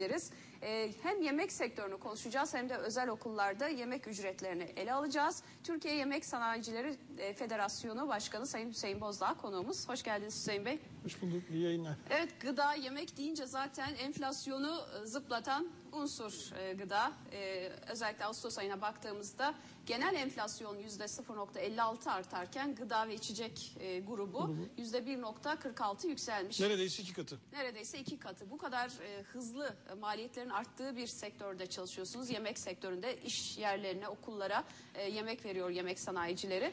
ederiz. Ee, hem yemek sektörünü konuşacağız hem de özel okullarda yemek ücretlerini ele alacağız. Türkiye Yemek Sanayicileri e, Federasyonu Başkanı Sayın Hüseyin Bozdağ konuğumuz. Hoş geldiniz Hüseyin Bey. Hoş bulduk. İyi yayınlar. Evet gıda yemek deyince zaten enflasyonu e, zıplatan unsur e, gıda. E, özellikle Ağustos ayına baktığımızda genel enflasyon yüzde 0.56 artarken gıda ve içecek e, grubu yüzde 1.46 yükselmiş. Neredeyse iki katı. Neredeyse iki katı. Bu kadar e, hızlı e, maliyetlerin arttığı bir sektörde çalışıyorsunuz. Yemek sektöründe iş yerlerine, okullara e, yemek veriyor yemek sanayicileri.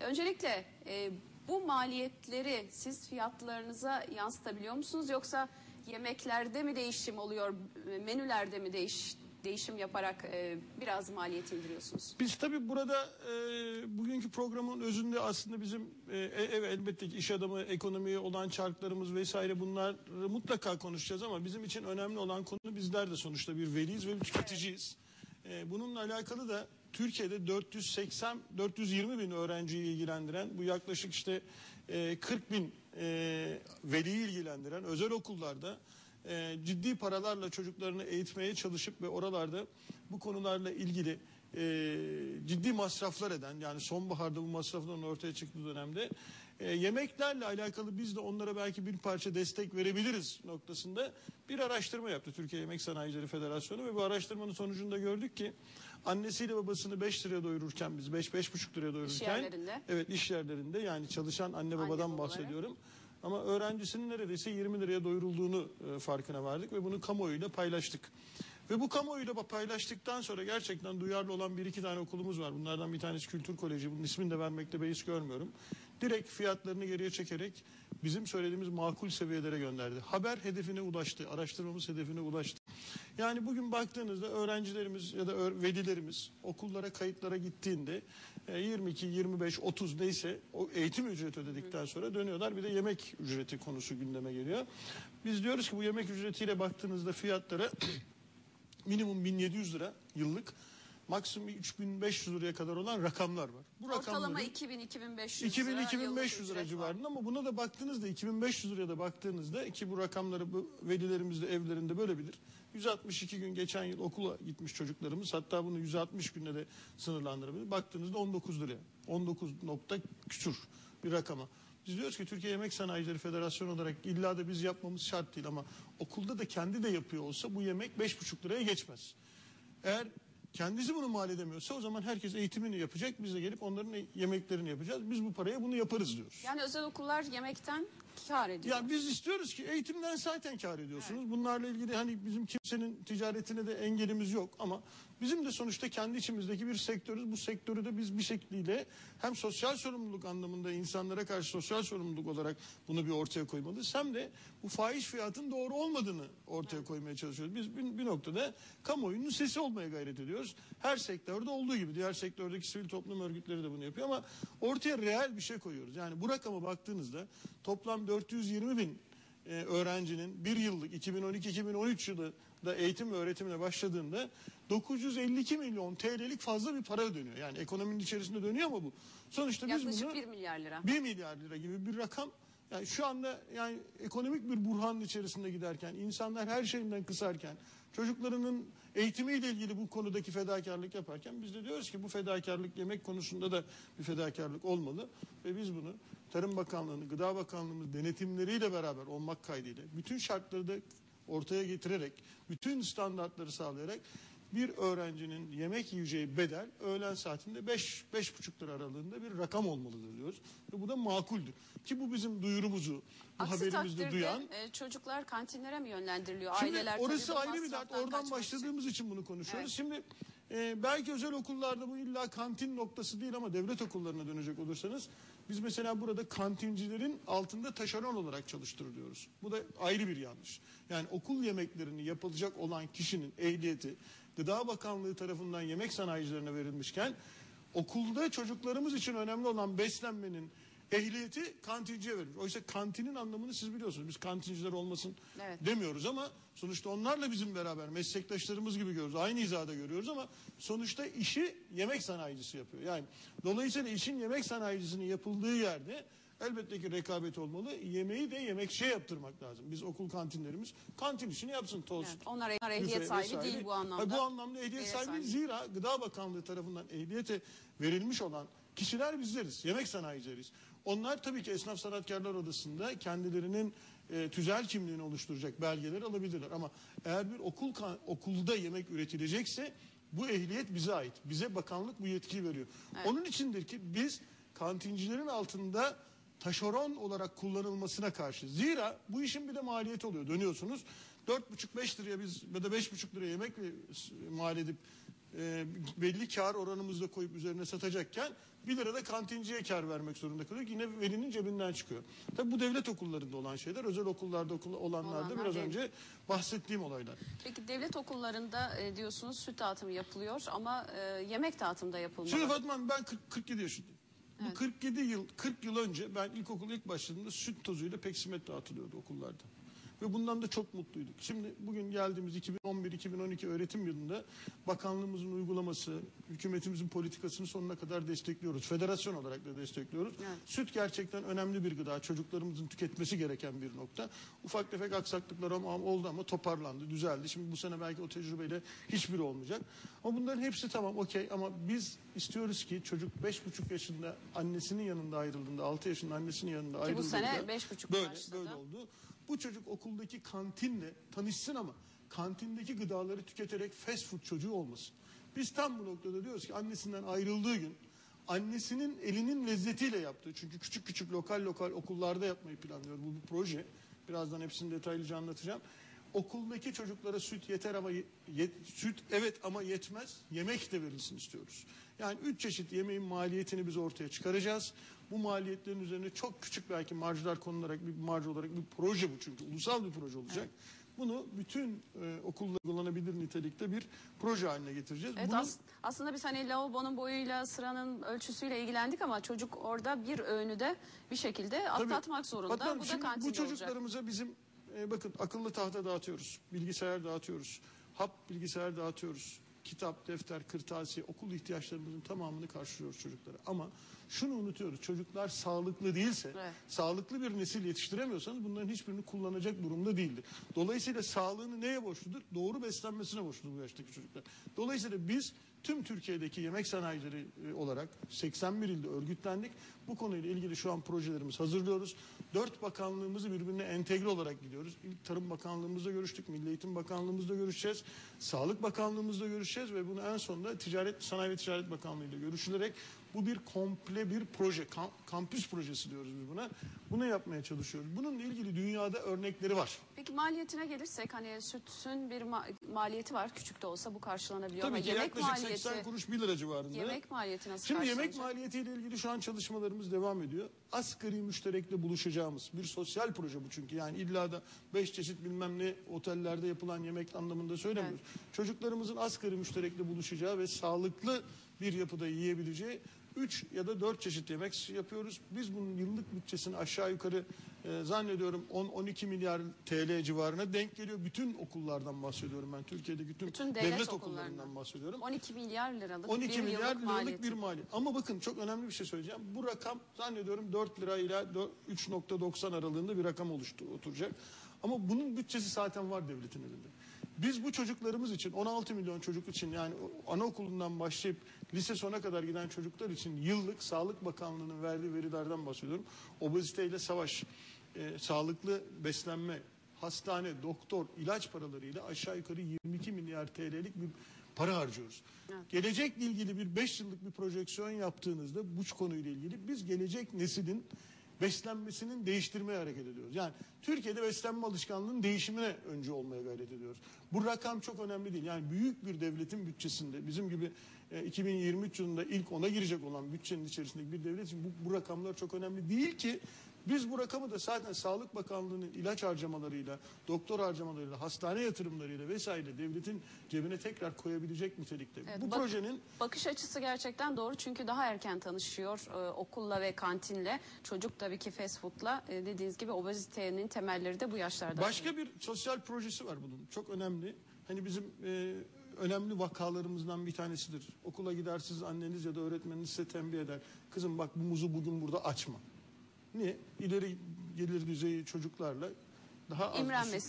Öncelikle e, bu maliyetleri siz fiyatlarınıza yansıtabiliyor musunuz? Yoksa yemeklerde mi değişim oluyor, e, menülerde mi değiş, değişim yaparak e, biraz maliyeti indiriyorsunuz? Biz tabii burada e, bugünkü programın özünde aslında bizim e, e, evet elbette ki iş adamı, ekonomiye olan çarklarımız vesaire bunlar mutlaka konuşacağız ama bizim için önemli olan konu bizler de sonuçta bir veliyiz ve bir tüketiciyiz. E, bununla alakalı da Türkiye'de 480 420 bin öğrenciyi ilgilendiren bu yaklaşık işte e, 40 bin e, veliyi ilgilendiren özel okullarda e, ciddi paralarla çocuklarını eğitmeye çalışıp ve oralarda bu konularla ilgili e, ciddi masraflar eden yani sonbaharda bu masrafların ortaya çıktığı dönemde e, yemeklerle alakalı biz de onlara belki bir parça destek verebiliriz noktasında bir araştırma yaptı Türkiye Yemek Sanayicileri Federasyonu ve bu araştırmanın sonucunda gördük ki annesiyle babasını 5 liraya doyururken biz 5 5,5 liraya doyururken yerlerinde. evet iş yerlerinde yani çalışan anne babadan babalara. bahsediyorum. Ama öğrencisinin neredeyse 20 liraya doyurulduğunu e, farkına vardık ve bunu kamuoyuyla paylaştık. Ve bu kamuoyuyla paylaştıktan sonra gerçekten duyarlı olan bir iki tane okulumuz var. Bunlardan bir tanesi Kültür Koleji. Bunun ismini de vermekte beis görmüyorum. Direkt fiyatlarını geriye çekerek bizim söylediğimiz makul seviyelere gönderdi. Haber hedefine ulaştı. Araştırmamız hedefine ulaştı. Yani bugün baktığınızda öğrencilerimiz ya da velilerimiz okullara kayıtlara gittiğinde e, 22, 25, 30 neyse o eğitim ücreti ödedikten sonra dönüyorlar. Bir de yemek ücreti konusu gündeme geliyor. Biz diyoruz ki bu yemek ücretiyle baktığınızda fiyatlara minimum 1700 lira yıllık maksimum 3500 liraya kadar olan rakamlar var. Bu Ortalama rakamların- 2000-2500 2000 lira 2500 yıllık lira ücret civarında ama buna da baktığınızda 2500 liraya da baktığınızda ki bu rakamları bu velilerimiz de evlerinde böyle bilir. 162 gün geçen yıl okula gitmiş çocuklarımız hatta bunu 160 günde de sınırlandırabilir. Baktığınızda 19 liraya 19 nokta küsur bir rakama. Biz diyoruz ki Türkiye Yemek Sanayicileri Federasyonu olarak illa da biz yapmamız şart değil ama okulda da kendi de yapıyor olsa bu yemek 5,5 liraya geçmez. Eğer kendisi bunu mal edemiyorsa o zaman herkes eğitimini yapacak. Biz de gelip onların e- yemeklerini yapacağız. Biz bu paraya bunu yaparız diyoruz. Yani özel okullar yemekten kar ediyor. Ya biz istiyoruz ki eğitimden zaten kar ediyorsunuz. Bunlarla ilgili hani bizim kimsenin ticaretine de engelimiz yok ama bizim de sonuçta kendi içimizdeki bir sektörüz. Bu sektörü de biz bir şekliyle hem sosyal sorumluluk anlamında insanlara karşı sosyal sorumluluk olarak bunu bir ortaya koymalıyız. Hem de bu fahiş fiyatın doğru olmadığını ortaya koymaya çalışıyoruz. Biz bir, bir noktada kamuoyunun sesi olmaya gayret ediyoruz. Her sektörde olduğu gibi diğer sektördeki sivil toplum örgütleri de bunu yapıyor ama ortaya reel bir şey koyuyoruz. Yani bu rakama baktığınızda toplam 420 bin e, öğrencinin bir yıllık 2012-2013 yılında eğitim ve öğretimine başladığında 952 milyon TL'lik fazla bir para dönüyor. Yani ekonominin içerisinde dönüyor ama bu. Sonuçta biz Yaklaşık bunu 1 milyar lira. 1 milyar lira gibi bir rakam yani şu anda yani ekonomik bir burhanın içerisinde giderken insanlar her şeyinden kısarken çocuklarının eğitimiyle ilgili bu konudaki fedakarlık yaparken biz de diyoruz ki bu fedakarlık yemek konusunda da bir fedakarlık olmalı. Ve biz bunu Tarım Bakanlığı'nın, Gıda Bakanlığımız denetimleriyle beraber olmak kaydıyla bütün şartları da ortaya getirerek, bütün standartları sağlayarak bir öğrencinin yemek yiyeceği bedel öğlen saatinde 5 5,5 lira aralığında bir rakam olmalıdır diyoruz. Ve bu da makuldür. Ki bu bizim duyurumuzu, bu Aksi haberimizde duyan e, çocuklar kantinlere mi yönlendiriliyor? Şimdi Aileler orası ayrı bir dert. Oradan kaçmak için. başladığımız için bunu konuşuyoruz. Şimdi e, belki özel okullarda bu illa kantin noktası değil ama devlet okullarına dönecek olursanız biz mesela burada kantincilerin altında taşeron olarak çalıştırılıyoruz. Bu da ayrı bir yanlış. Yani okul yemeklerini yapılacak olan kişinin ehliyeti Gıda Bakanlığı tarafından yemek sanayicilerine verilmişken okulda çocuklarımız için önemli olan beslenmenin ehliyeti kantinciye verilmiş. Oysa kantinin anlamını siz biliyorsunuz. Biz kantinciler olmasın Evet. demiyoruz ama sonuçta onlarla bizim beraber meslektaşlarımız gibi görüyoruz. Aynı hizada görüyoruz ama sonuçta işi yemek sanayicisi yapıyor. Yani dolayısıyla işin yemek sanayicisinin yapıldığı yerde Elbette ki rekabet olmalı. Yemeği de yemekçiye yaptırmak lazım. Biz okul kantinlerimiz kantin işini yapsın tost. Evet, onlar, ehliyet sahibi vesaire. değil bu anlamda. Hayır, bu anlamda ehliyet, Ehliyet sahibi. sahibi. Zira Gıda Bakanlığı tarafından ehliyete verilmiş olan kişiler bizleriz. Yemek sanayicileriyiz. Onlar tabii ki Esnaf Sanatkarlar Odası'nda kendilerinin e, tüzel kimliğini oluşturacak belgeleri alabilirler. Ama eğer bir okul okulda yemek üretilecekse bu ehliyet bize ait. Bize bakanlık bu yetkiyi veriyor. Onun içindir ki biz kantincilerin altında taşeron olarak kullanılmasına karşı. Zira bu işin bir de maliyeti oluyor. Dönüyorsunuz 4,5-5 liraya biz ya da 5,5 liraya yemek mal edip e, belli kar oranımızda koyup üzerine satacakken 1 lira da kantinciye kar vermek zorunda kalıyor. Yine velinin cebinden çıkıyor. Tabii bu devlet okullarında olan şeyler. Özel okullarda okul olanlarda Olanlar biraz değil. önce bahsettiğim olaylar. Peki devlet okullarında e, diyorsunuz süt dağıtımı yapılıyor ama e, yemek dağıtımı da yapılmalı. Şimdi Fatma ben 40, 47 yaşındayım. Bu 47 yıl 40 yıl önce ben ilkokul ilk başladığımda süt tozuyla peksimet dağıtılıyordu okullarda. Ve bundan da çok mutluyduk. Şimdi bugün geldiğimiz 2011-2012 öğretim yılında bakanlığımızın uygulaması, hükümetimizin politikasını sonuna kadar destekliyoruz. Federasyon olarak da destekliyoruz. Evet. Süt gerçekten önemli bir gıda. Çocuklarımızın tüketmesi gereken bir nokta. Ufak tefek aksaklıklar ama- oldu ama toparlandı, düzeldi. Şimdi bu sene belki o tecrübeyle hiçbiri olmayacak. Ama bunların hepsi tamam okey ama biz istiyoruz ki çocuk beş buçuk yaşında annesinin yanında ayrıldığında, 6 yaşında annesinin yanında Ki bu ayrıldığında sene beş buçuk böyle, başladı. böyle oldu. Bu çocuk okuldaki kantinle tanışsın ama kantindeki gıdaları tüketerek fast food çocuğu olmasın. Biz tam bu noktada diyoruz ki annesinden ayrıldığı gün annesinin elinin lezzetiyle yaptığı çünkü küçük küçük lokal lokal okullarda yapmayı planlıyor bu bir proje. Birazdan hepsini detaylıca anlatacağım. Okuldaki çocuklara süt yeter ama ye- yet- süt evet ama yetmez. Yemek de verilsin istiyoruz. Yani üç çeşit yemeğin maliyetini biz ortaya çıkaracağız. Bu maliyetlerin üzerine çok küçük belki marjlar konularak bir marj olarak bir proje bu çünkü ulusal bir proje olacak. Bunu bütün e, okulda kullanabilir nitelikte bir proje haline getireceğiz. Evet Bunun- as- aslında biz hani lavabonun boyuyla sıranın ölçüsüyle ilgilendik ama çocuk orada bir öğünü de bir şekilde Tabii. atlatmak zorunda. Bakın bu da kantinde bu olacak. çocuklarımıza bizim e, bakın akıllı tahta dağıtıyoruz. Bilgisayar dağıtıyoruz. Hap bilgisayar dağıtıyoruz. Kitap, defter, kırtasiye, okul ihtiyaçlarımızın tamamını karşılıyoruz çocuklara. Ama şunu unutuyoruz. Çocuklar sağlıklı değilse, Evet. sağlıklı bir nesil yetiştiremiyorsanız bunların hiçbirini kullanacak durumda değildir. Dolayısıyla sağlığını neye borçludur? Doğru beslenmesine borçludur bu yaştaki çocuklar. Dolayısıyla biz tüm Türkiye'deki yemek sanayicileri e, olarak 81 ilde örgütlendik. Bu konuyla ilgili şu an projelerimiz hazırlıyoruz. Dört bakanlığımızı birbirine entegre olarak gidiyoruz. İlk Tarım Bakanlığımızla görüştük, Milli Eğitim Bakanlığımızla görüşeceğiz, Sağlık Bakanlığımızla görüşeceğiz ve bunu en sonunda Ticaret Sanayi ve Ticaret Bakanlığı ile görüşülerek bu bir komple bir proje, kam- kampüs projesi diyoruz biz buna. Bunu yapmaya çalışıyoruz. Bununla ilgili dünyada örnekleri var. Peki maliyetine gelirsek hani sütün bir ma- maliyeti var küçük de olsa bu karşılanabiliyor Tabii ki yemek yaklaşık maliyeti 80 kuruş 1 lira civarında. yemek maliyeti nasıl Şimdi yemek maliyetiyle ilgili şu an çalışmalarımız devam ediyor. Asgari müşterekle buluşacağımız bir sosyal proje bu çünkü. Yani illa da 5 çeşit bilmem ne otellerde yapılan yemek anlamında söylemiyoruz. Çocuklarımızın asgari müşterekle buluşacağı ve sağlıklı bir yapıda yiyebileceği 3 ya da 4 çeşit yemek yapıyoruz. Biz bunun yıllık bütçesini aşağı yukarı e, zannediyorum 10-12 milyar TL civarına denk geliyor. Bütün okullardan bahsediyorum ben. Türkiye'deki bütün, Bütün devlet devlet, okullarından. bahsediyorum. 12 milyar liralık 12 bir milyar liralık maliyeti. bir mali. Ama bakın çok önemli bir şey söyleyeceğim. Bu rakam zannediyorum 4 lira ile 3.90 aralığında bir rakam oluştu oturacak. Ama bunun bütçesi zaten var devletin elinde. Biz bu çocuklarımız için 16 milyon çocuk için yani anaokulundan başlayıp lise sona kadar giden çocuklar için yıllık Sağlık Bakanlığı'nın verdiği verilerden bahsediyorum. Obeziteyle savaş, e, sağlıklı beslenme, hastane, doktor, ilaç paralarıyla aşağı yukarı 22 milyar TL'lik bir para harcıyoruz. Gelecekle ilgili bir 5 yıllık bir projeksiyon yaptığınızda bu konuyla ilgili biz gelecek neslin beslenmesinin değiştirmeye hareket ediyoruz. Yani Türkiye'de beslenme alışkanlığının değişimine önce olmaya gayret ediyoruz. Bu rakam çok önemli değil. Yani büyük bir devletin bütçesinde bizim gibi 2023 yılında ilk ona girecek olan bütçenin içerisindeki bir devlet için bu, bu rakamlar çok önemli değil ki biz bu rakamı da zaten Sağlık Bakanlığı'nın ilaç harcamalarıyla, doktor harcamalarıyla, hastane yatırımlarıyla vesaire devletin cebine tekrar koyabilecek nitelikte. Evet, bu bak- projenin Bakış açısı gerçekten doğru çünkü daha erken tanışıyor e, okulla ve kantinle. Çocuk tabii ki fast food'la e, dediğiniz gibi obezitenin temelleri de bu yaşlarda. Başka bir sosyal projesi var bunun. Çok önemli. Hani bizim e, önemli vakalarımızdan bir tanesidir. Okula gidersiniz anneniz ya da öğretmeniniz size tembih eder. Kızım bak bu muzu bugün burada açma. Niye? İleri gelir düzeyi çocuklarla daha az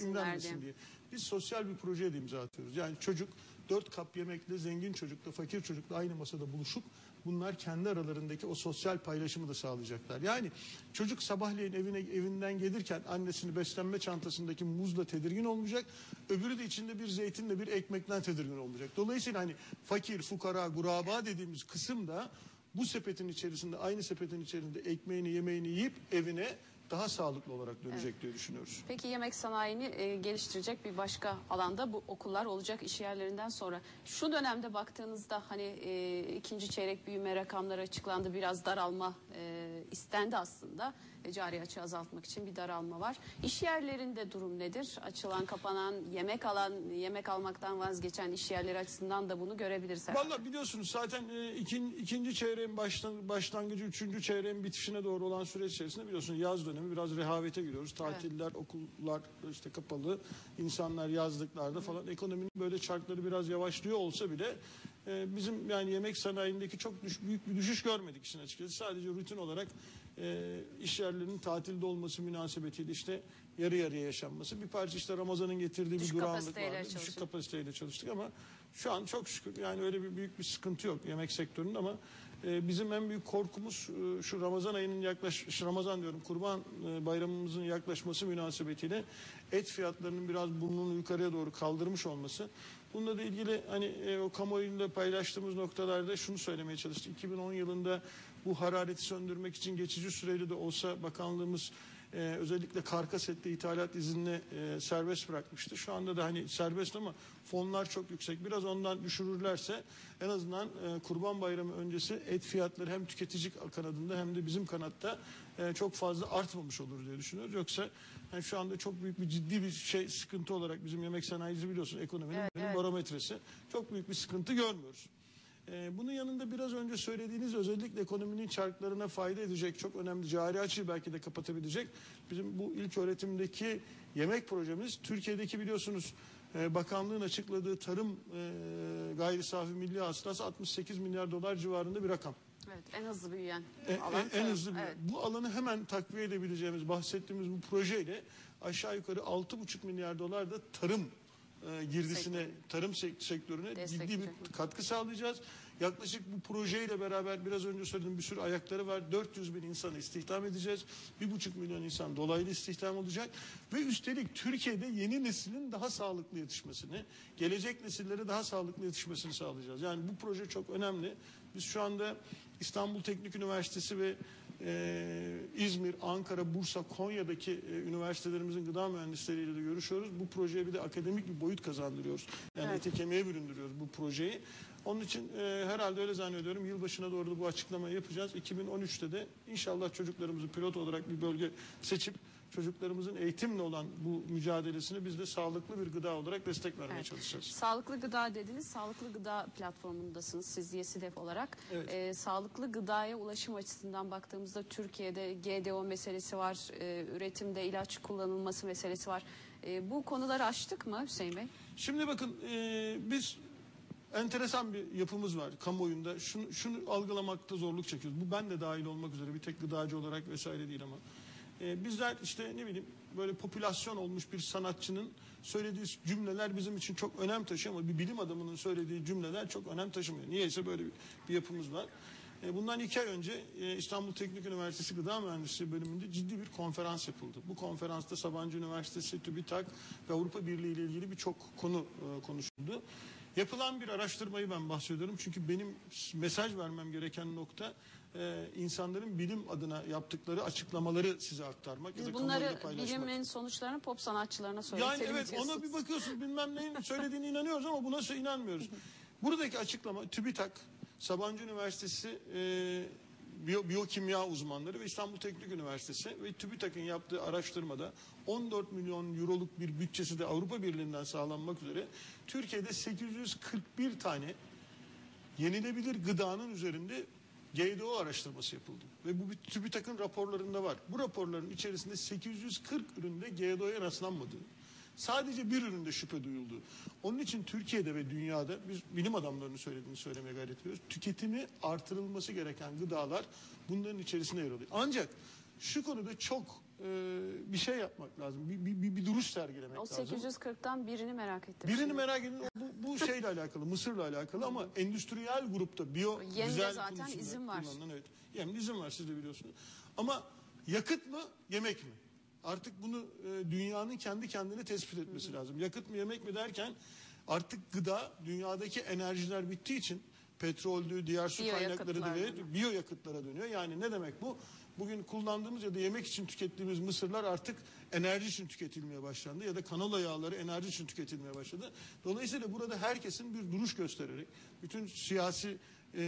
imrenmesin diye. Biz sosyal bir projeye de imza atıyoruz. Yani çocuk dört kap yemekle zengin çocukla fakir çocukla aynı masada buluşup bunlar kendi aralarındaki o sosyal paylaşımı da sağlayacaklar. Yani çocuk sabahleyin evine evinden gelirken annesini beslenme çantasındaki muzla tedirgin olmayacak. Öbürü de içinde bir zeytinle bir ekmekten tedirgin olmayacak. Dolayısıyla hani fakir, fukara, guraba dediğimiz kısım da bu sepetin içerisinde aynı sepetin içerisinde ekmeğini yemeğini yiyip evine daha sağlıklı olarak dönecek diye düşünüyoruz. Peki yemek sanayini e, geliştirecek bir başka alanda bu okullar olacak iş yerlerinden sonra. Şu dönemde baktığınızda hani e, ikinci çeyrek büyüme rakamları açıklandı. Biraz daralma e, istendi aslında. E, cari açığı azaltmak için bir daralma var. İş yerlerinde durum nedir? Açılan, kapanan, yemek alan, yemek almaktan vazgeçen iş yerleri açısından da bunu görebiliriz. Valla biliyorsunuz zaten e, ikin, ikinci çeyreğin başlan, başlangıcı, üçüncü çeyreğin bitişine doğru olan süreç içerisinde biliyorsunuz yaz dönemi biraz rehavete giriyoruz. Tatiller, okullar işte kapalı, insanlar yazlıklarda falan ekonominin böyle çarkları biraz yavaşlıyor olsa bile e, bizim yani yemek sanayindeki çok düş- büyük bir düşüş görmedik işin açıkçası. Sadece rutin olarak e, iş yerlerinin tatilde olması münasebetiyle işte yarı yarıya yaşanması. Bir parça işte Ramazan'ın getirdiği Düşük bir durağanlık vardı. Düşük çalışıyor. kapasiteyle çalıştık ama şu an çok şükür yani öyle bir büyük bir sıkıntı yok yemek sektöründe ama e, bizim en büyük korkumuz e, şu Ramazan ayının yaklaş Ramazan diyorum Kurban e, bayramımızın yaklaşması münasebetiyle et fiyatlarının biraz burnunu yukarıya doğru kaldırmış olması. Bununla da ilgili hani e, o kamuoyunda paylaştığımız noktalarda şunu söylemeye çalıştık. 2010 yılında bu harareti söndürmek için geçici süreli de olsa bakanlığımız e, özellikle karkas ette ithalat iznini e, serbest bırakmıştı. Şu anda da hani serbest ama fonlar çok yüksek. Biraz ondan düşürürlerse en azından e, Kurban Bayramı öncesi et fiyatları hem tüketici kanadında hem de bizim kanatta e, çok fazla artmamış olur diye düşünüyoruz. Yoksa yani şu anda çok büyük bir ciddi bir şey sıkıntı olarak bizim yemek sanayisi biliyorsun ekonominin Evet, evet. barometresi. Çok büyük bir sıkıntı görmüyoruz. Ee, bunun yanında biraz önce söylediğiniz özellikle ekonominin çarklarına fayda edecek çok önemli cari açığı belki de kapatabilecek. Bizim bu ilk öğretimdeki yemek projemiz Türkiye'deki biliyorsunuz e, bakanlığın açıkladığı tarım e, gayri safi milli hasılası 68 milyar dolar civarında bir rakam. Evet, en hızlı büyüyen E, alan. en- en hızlı bir- Evet. Bu alanı hemen takviye edebileceğimiz bahsettiğimiz bu projeyle aşağı yukarı 6,5 milyar dolar da tarım e, girdisine, tarım sek- sektörüne ciddi Destekleyecek. bir katkı sağlayacağız. Yaklaşık bu projeyle beraber biraz önce söylediğim bir sürü ayakları var. 400 bin insanı istihdam edeceğiz. 1,5 milyon insan dolaylı istihdam olacak. Ve üstelik Türkiye'de yeni neslin daha sağlıklı yetişmesini, gelecek nesillere daha sağlıklı yetişmesini sağlayacağız. Yani bu proje çok önemli. Biz şu anda İstanbul Teknik Üniversitesi ve e, İzmir, Ankara, Bursa, Konya'daki e, üniversitelerimizin gıda mühendisleriyle de görüşüyoruz. Bu projeye bir de akademik bir boyut kazandırıyoruz. Yani Evet. ete kemiğe büründürüyoruz bu projeyi. Onun için e, herhalde öyle zannediyorum. Yılbaşına doğru da bu açıklamayı yapacağız. 2013'te de inşallah çocuklarımızı pilot olarak bir bölge seçip çocuklarımızın eğitimle olan bu mücadelesini biz de sağlıklı bir gıda olarak destek vermeye Evet. çalışacağız. Sağlıklı gıda dediniz. Sağlıklı gıda platformundasınız siz YESİDEF olarak. Evet. Ee, sağlıklı gıdaya ulaşım açısından baktığımızda Türkiye'de GDO meselesi var. Ee, üretimde ilaç kullanılması meselesi var. Ee, bu konuları açtık mı Hüseyin Bey? Şimdi bakın e, biz enteresan bir yapımız var kamuoyunda. Şunu, şunu algılamakta zorluk çekiyoruz. Bu ben de dahil olmak üzere bir tek gıdacı olarak vesaire değil ama. E, bizler işte ne bileyim böyle popülasyon olmuş bir sanatçının söylediği cümleler bizim için çok önem taşıyor ama bir bilim adamının söylediği cümleler çok önem taşımıyor. Niyeyse böyle bir, bir yapımız var. E, Bundan iki ay önce e, İstanbul Teknik Üniversitesi Gıda Mühendisliği bölümünde ciddi bir konferans yapıldı. Bu konferansta Sabancı Üniversitesi, TÜBİTAK ve Avrupa Birliği ile ilgili birçok konu e, konuşuldu. Yapılan bir araştırmayı ben bahsediyorum çünkü benim mesaj vermem gereken nokta e, insanların bilim adına yaptıkları açıklamaları size aktarmak ya Biz da bunları paylaşmak. bilimin sonuçlarını pop sanatçılarına Yani söyletelim evet ona bir bakıyorsun bilmem neyin söylediğine inanıyoruz ama buna inanmıyoruz. Buradaki açıklama TÜBİTAK, Sabancı Üniversitesi e, biyo, biyokimya uzmanları ve İstanbul Teknik Üniversitesi ve TÜBİTAK'ın yaptığı araştırmada 14 milyon euroluk bir bütçesi de Avrupa Birliği'nden sağlanmak üzere Türkiye'de 841 tane yenilebilir gıdanın üzerinde GDO araştırması yapıldı. Ve bu TÜBİTAK'ın raporlarında var. Bu raporların içerisinde 840 üründe GDO'ya rastlanmadı. Sadece bir üründe şüphe duyuldu. Onun için Türkiye'de ve dünyada biz bilim adamlarının söylediğini söylemeye gayret ediyoruz. Tüketimi artırılması gereken gıdalar bunların içerisinde yer alıyor. Ancak şu konuda çok e, bir şey yapmak lazım. Bir, bir, bir, bir duruş sergilemek O lazım. 840'tan birini merak ettim. Birini şimdi. merak edin. O Bu, bu şeyle alakalı, Mısır'la alakalı ama endüstriyel grupta biyo Yemde güzel zaten izin var. evet. Yemde izin var siz de biliyorsunuz. Ama yakıt mı, yemek mi? Artık bunu e, dünyanın kendi kendine tespit etmesi lazım. Yakıt mı, yemek mi derken artık gıda dünyadaki enerjiler bittiği için petroldü, diğer su kaynakları da Biyoyakıtlar ve biyoyakıtlara dönüyor. Yani ne demek bu? Bugün kullandığımız ya da yemek için tükettiğimiz mısırlar artık enerji için tüketilmeye başlandı ya da kanola yağları enerji için tüketilmeye başladı. Dolayısıyla burada herkesin bir duruş göstererek bütün siyasi eee,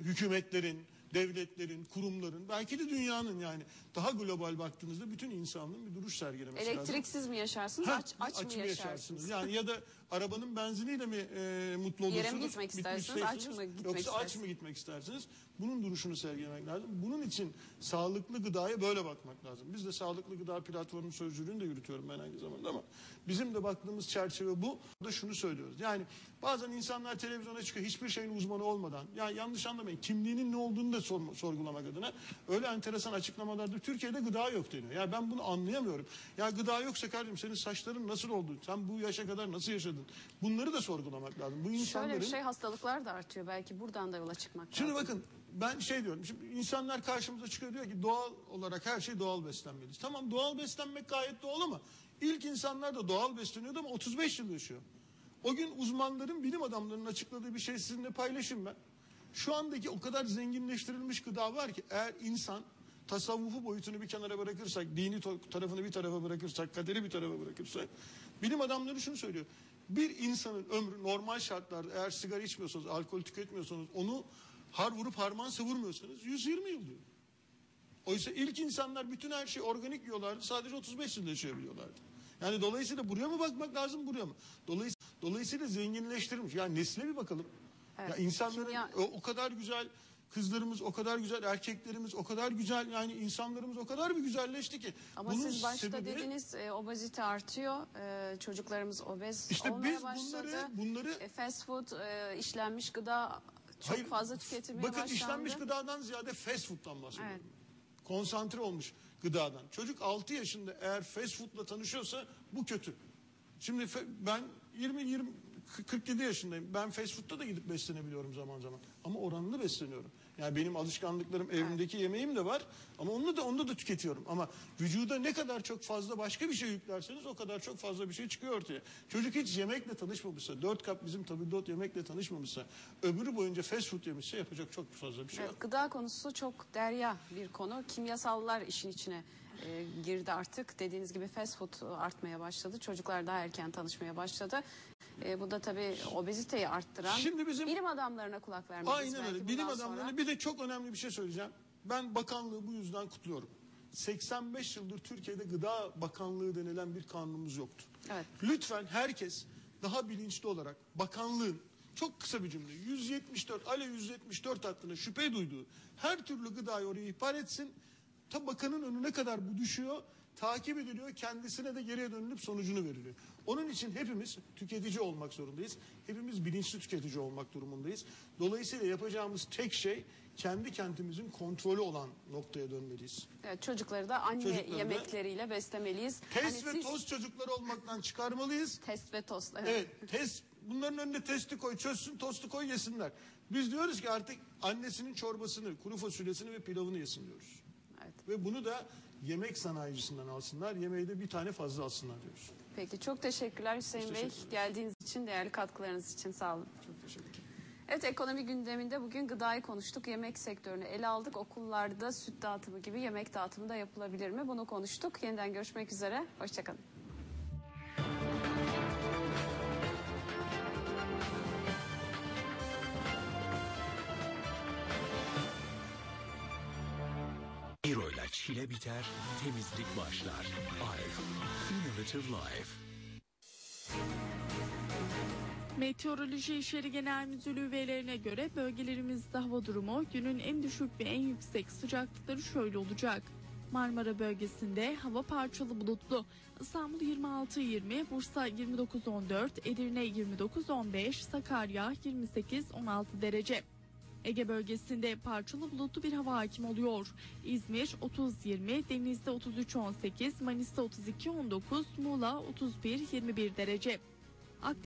hükümetlerin, devletlerin, kurumların, belki de dünyanın yani daha global baktığınızda bütün insanlığın bir duruş sergilemesi lazım. Elektriksiz mi yaşarsınız, Ha, aç, aç, mı yaşarsınız? Yani ya da arabanın benziniyle mi e, mutlu olursunuz? Yere mi gitmek istersiniz, aç mı gitmek Yoksa aç istersiniz? mı gitmek istersiniz? Bunun duruşunu sergilemek lazım. Bunun için sağlıklı gıdaya böyle bakmak lazım. Biz de sağlıklı gıda platformu sözcülüğünü de yürütüyorum ben aynı zamanda ama bizim de baktığımız çerçeve bu. Da şunu söylüyoruz. Yani bazen insanlar televizyona çıkıyor hiçbir şeyin uzmanı olmadan. Ya yanlış anlamayın. Kimliğinin ne olduğunu da sor- sorgulamak adına öyle enteresan açıklamalarda Türkiye'de gıda yok deniyor. Ya ben bunu anlayamıyorum. Ya gıda yoksa kardeşim senin saçların nasıl oldu? Sen bu yaşa kadar nasıl yaşadın? Bunları da sorgulamak lazım. Bu insanların Şöyle bir şey hastalıklar da artıyor. Belki buradan da yola çıkmak Şimdi lazım. bakın ben şey diyorum. Şimdi insanlar karşımıza çıkıyor diyor ki doğal olarak her şey doğal beslenmeliyiz. Tamam doğal beslenmek gayet doğal ama ilk insanlar da doğal besleniyordu ama 35 yıl yaşıyor. O gün uzmanların, bilim adamlarının açıkladığı bir şey sizinle paylaşayım ben. Şu andaki o kadar zenginleştirilmiş gıda var ki eğer insan tasavvufu boyutunu bir kenara bırakırsak, dini tarafını bir tarafa bırakırsak, kaderi bir tarafa bırakırsak, bilim adamları şunu söylüyor. Bir insanın ömrü normal şartlarda eğer sigara içmiyorsanız, alkol tüketmiyorsanız, onu har vurup harman savurmuyorsanız 120 yıl diyor. Oysa ilk insanlar bütün her şeyi organik yiyorlardı. Sadece 35 yıl yaşayabiliyorlardı. Yani dolayısıyla buraya mı bakmak lazım buraya mı? Dolayısıyla, dolayısıyla zenginleştirilmiş. Yani nesle bir bakalım. Evet, Ya insanların kimya- o, o kadar güzel kızlarımız, o kadar güzel erkeklerimiz, o kadar güzel yani insanlarımız o kadar bir güzelleşti ki. Ama Bunun siz başta sebebi- dediniz e, obezite artıyor. E, çocuklarımız obez İşte olmaya biz başladı. bunları- bunları- E, fast food, e, işlenmiş gıda çok Hayır, fazla tüketilmeye Bakın başlandı. işlenmiş gıdadan ziyade fast food'dan bahsediyorum. Evet. Konsantre olmuş gıdadan. Çocuk 6 yaşında eğer fast food'la tanışıyorsa bu kötü. Şimdi ben 20 20 47 yaşındayım. Ben fast food'ta da gidip beslenebiliyorum zaman zaman. Ama oranlı besleniyorum. Yani benim alışkanlıklarım evimdeki yemeğim de var ama onu da onu da tüketiyorum. Ama vücuda ne kadar çok fazla başka bir şey yüklerseniz o kadar çok fazla bir şey çıkıyor ortaya. Çocuk hiç yemekle tanışmamışsa, 4 kap bizim tabildot yemekle tanışmamışsa, ömrü boyunca fast food yemişse yapacak çok fazla bir şey yok. Evet, gıda konusu çok derya bir konu. Kimyasallar işin içine e, girdi artık. Dediğiniz gibi fast food artmaya başladı. Çocuklar daha erken tanışmaya başladı. E, bu da tabii obeziteyi arttıran Şimdi bizim- bilim adamlarına kulak vermeliyiz. Aynen öyle. Bilim adamlarına sonra. bir de çok önemli bir şey söyleyeceğim. Ben bakanlığı bu yüzden kutluyorum. 85 yıldır Türkiye'de Gıda Bakanlığı denilen bir kanunumuz yoktu. Evet. Lütfen herkes daha bilinçli olarak bakanlığın çok kısa bir cümle 174 Ale 174 hakkında şüphe duyduğu her türlü gıdayı oraya ihbar etsin. Ta bakanın önüne kadar bu düşüyor, takip ediliyor, kendisine de geriye dönülüp sonucunu veriliyor. Onun için hepimiz tüketici olmak zorundayız. Hepimiz bilinçli tüketici olmak durumundayız. Dolayısıyla yapacağımız tek şey kendi kentimizin kontrolü olan noktaya dönmeliyiz. Evet, çocukları da anne Çocukları yemekleriyle beslemeliyiz. Test Hani ve siz- toz çocukları olmaktan çıkarmalıyız. Test ve tost. Evet. Evet, test bunların önüne testi koy, çözsün, tostu koy yesinler. Biz diyoruz ki artık annesinin çorbasını, kuru fasulyesini ve pilavını yesin diyoruz. Evet. Ve bunu da yemek sanayicisinden alsınlar, yemeği de bir tane fazla alsınlar diyoruz. Peki çok teşekkürler Hüseyin Bey. teşekkür. Geldiğiniz için, değerli katkılarınız için sağ olun. Çok teşekkür ederim. Evet ekonomi gündeminde bugün gıdayı konuştuk. Yemek sektörünü ele aldık. Okullarda süt dağıtımı gibi yemek dağıtımı da yapılabilir mi? Bunu konuştuk. Yeniden görüşmek üzere. Hoşçakalın. Çile biter, temizlik başlar. Alf, Innovative Life. Meteoroloji İşleri Genel Müdürlüğü verilerine göre bölgelerimizde hava durumu günün en düşük ve en yüksek sıcaklıkları şöyle olacak. Marmara bölgesinde hava parçalı bulutlu. İstanbul 26-20, Bursa 29-14, Edirne 29-15, Sakarya 28-16 derece. Ege bölgesinde parçalı bulutlu bir hava hakim oluyor. İzmir 30-20, Denizli 33-18, Manisa 32-19, Muğla 31-21 derece.